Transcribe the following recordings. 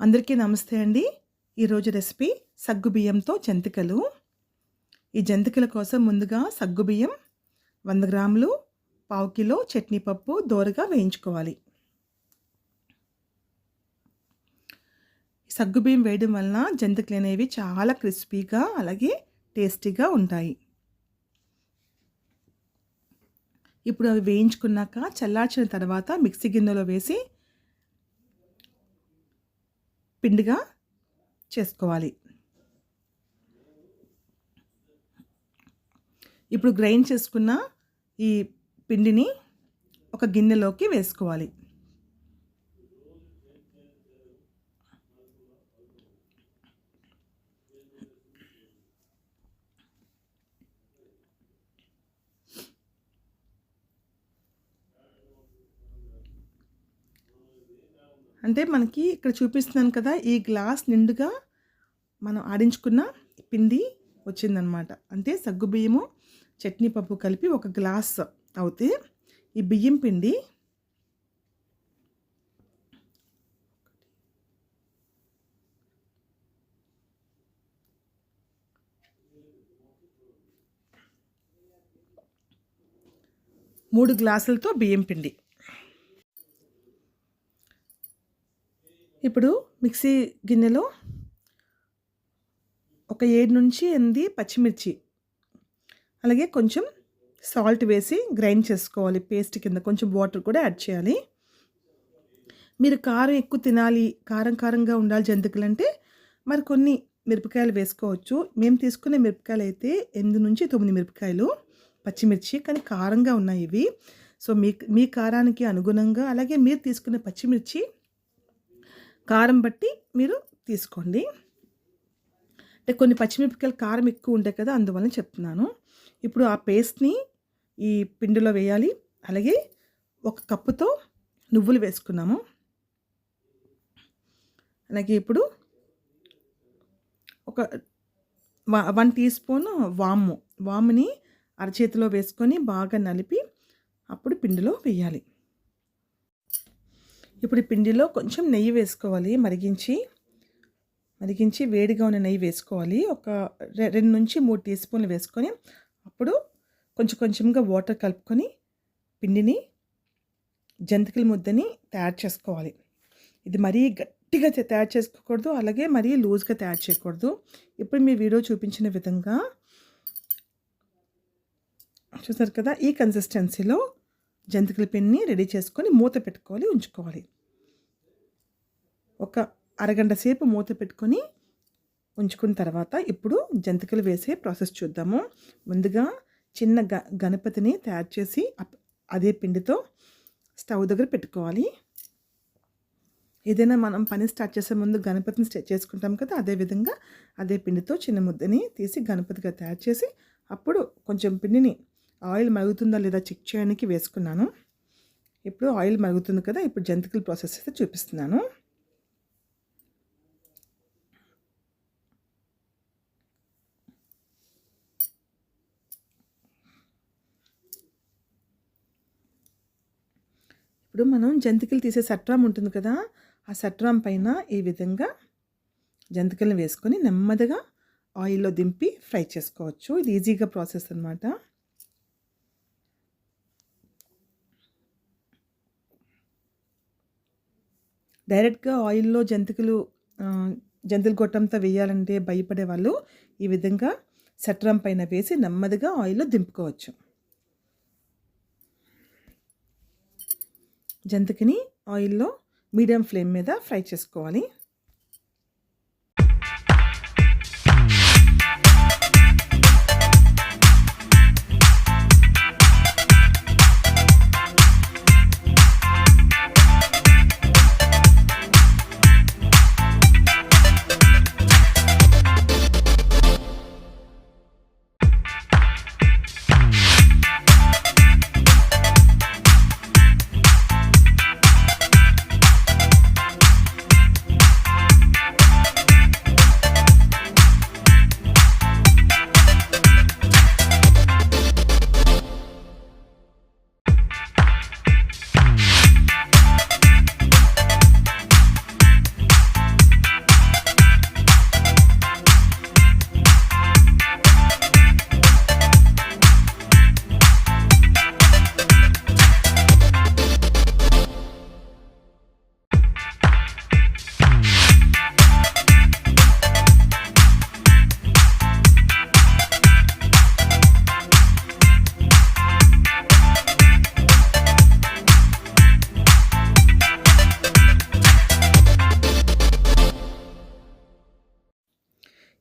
అందరికీ నమస్తే అండి. ఈరోజు రెసిపీ సగ్గుబియ్యంతో జంతికలు. ఈ జంతికల కోసం ముందుగా సగ్గుబియ్యం వంద గ్రాములు పావు కిలో చట్నీ పప్పు దోరగా వేయించుకోవాలి. సగ్గుబియ్యం వేయడం వలన జంతికలు అనేవి చాలా క్రిస్పీగా అలాగే టేస్టీగా ఉంటాయి. ఇప్పుడు అవి వేయించుకున్నాక చల్లార్చిన తర్వాత మిక్సీ గిన్నెలో వేసి పిండిగా చేసుకోవాలి. ఇప్పుడు గ్రైండ్ చేసుకున్న ఈ పిండిని ఒక గిన్నెలోకి వేసుకోవాలి. అంటే మనకి ఇక్కడ చూపిస్తున్నాను కదా ఈ గ్లాస్ నిండుగా మనం ఆడించుకున్న పిండి వచ్చిందనమాట. అంటే సగ్గు బియ్యము చట్నీ పప్పు కలిపి ఒక గ్లాస్ అవుతే ఈ బియ్యం పిండి మూడు గ్లాసులతో బియ్యం పిండి. ఇప్పుడు మిక్సీ గిన్నెలో ఒక ఏడు నుంచి ఎనిమిది పచ్చిమిర్చి అలాగే కొంచెం సాల్ట్ వేసి గ్రైండ్ చేసుకోవాలి పేస్ట్ కింద కొంచెం వాటర్ కూడా యాడ్ చేయాలి. మీరు కారం ఎక్కువ తినాలి కారం కారంగా ఉండాలి జంతికలు అంటే మరి కొన్ని మిరపకాయలు వేసుకోవచ్చు. మేము తీసుకునే మిరపకాయలు అయితే ఎనిమిది నుంచి తొమ్మిది మిరపకాయలు పచ్చిమిర్చి కానీ కారంగా ఉన్నాయి ఇవి. సో మీ మీ కారానికి అనుగుణంగా అలాగే మీరు తీసుకునే పచ్చిమిర్చి కారం బట్టి మీరు తీసుకోండి. అంటే కొన్ని పచ్చిమిరపకాయలు కారం ఎక్కువ ఉంటాయి కదా అందువల్ల చెప్తున్నాను. ఇప్పుడు ఆ పేస్ట్ని ఈ పిండిలో వేయాలి. అలాగే ఒక కప్పుతో నువ్వులు వేసుకున్నాము. అలాగే ఇప్పుడు ఒక వన్ టీ స్పూన్ వాము. వాముని అరచేతిలో వేసుకొని బాగా నలిపి అప్పుడు పిండిలో వేయాలి. ఇప్పుడు ఈ పిండిలో కొంచెం నెయ్యి వేసుకోవాలి మరిగించి మరిగించి వేడిగా ఉన్న నెయ్యి వేసుకోవాలి. ఒక రెండు నుంచి మూడు టీ స్పూన్లు వేసుకొని అప్పుడు కొంచెం కొంచెంగా వాటర్ కలుపుకొని పిండిని జంతికల ముద్దని తయారు చేసుకోవాలి. ఇది మరీ గట్టిగా తయారు చేసుకోకూడదు అలాగే మరీ లూజ్గా తయారు చేయకూడదు. ఇప్పుడు మీ వీడియో చూపించిన విధంగా చూసారు కదా ఈ కన్సిస్టెన్సీలో జంతికల పిండిని రెడీ చేసుకొని మూత పెట్టుకోవాలి ఉంచుకోవాలి. ఒక అరగంట సేపు మూత పెట్టుకొని ఉంచుకున్న తర్వాత ఇప్పుడు జంతికలు వేసే ప్రాసెస్ చూద్దాము. ముందుగా చిన్న గ గణపతిని తయారు చేసి అదే పిండితో స్టవ్ దగ్గర పెట్టుకోవాలి. ఏదైనా మనం పని స్టార్ట్ చేసే ముందు గణపతిని స్టార్ట్ చేసుకుంటాం కదా అదేవిధంగా అదే పిండితో చిన్న ముద్దని తీసి గణపతిగా తయారు చేసి అప్పుడు కొంచెం పిండిని ఆయిల్ మరుగుతుందా లేదా చెక్ చేయడానికి వేసుకున్నాను. ఇప్పుడు ఆయిల్ మరుగుతుంది కదా ఇప్పుడు జంతికల ప్రాసెస్ అయితే చూపిస్తున్నాను. ఇప్పుడు మనం జంతికలు తీసే సట్రామ్ ఉంటుంది కదా ఆ సట్రామ్ పైన ఈ విధంగా జంతికలను వేసుకొని నెమ్మదిగా ఆయిల్లో దింపి ఫ్రై చేసుకోవచ్చు. ఇది ఈజీగా ప్రాసెస్ అనమాట డైరెక్ట్గా ఆయిల్లో జంతికలు జంతులు గొట్టంతో వేయాలంటే భయపడే వాళ్ళు ఈ విధంగా సట్రం పైన వేసి నెమ్మదిగా ఆయిల్లో దింపుకోవచ్చు. జంతికని ఆయిల్లో మీడియం ఫ్లేమ్ మీద ఫ్రై చేసుకోవాలి.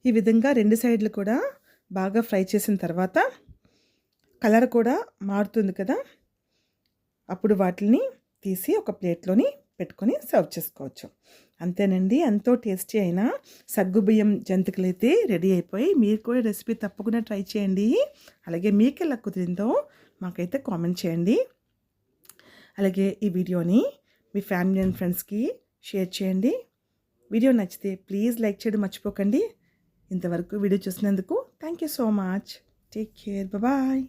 ఈ విధంగా రెండు సైడ్లు కూడా బాగా ఫ్రై చేసిన తర్వాత కలర్ కూడా మారుతుంది కదా. అప్పుడు వాటిని తీసి ఒక ప్లేట్లోని పెట్టుకొని సర్వ్ చేసుకోవచ్చు. అంతేనండి ఎంతో టేస్టీ అయిన సగ్గుబియ్యం జంతికలు అయితే రెడీ అయిపోయి మీరు కూడా రెసిపీ తప్పకుండా ట్రై చేయండి. అలాగే మీకు ఎలా కుదిరిందో మాకైతే కామెంట్ చేయండి. అలాగే ఈ వీడియోని మీ ఫ్యామిలీ అండ్ ఫ్రెండ్స్కి షేర్ చేయండి. వీడియో నచ్చితే ప్లీజ్ లైక్ చేయడం మర్చిపోకండి. ఇంతవరకు వీడియో చూసినందుకు thank you so much take care bye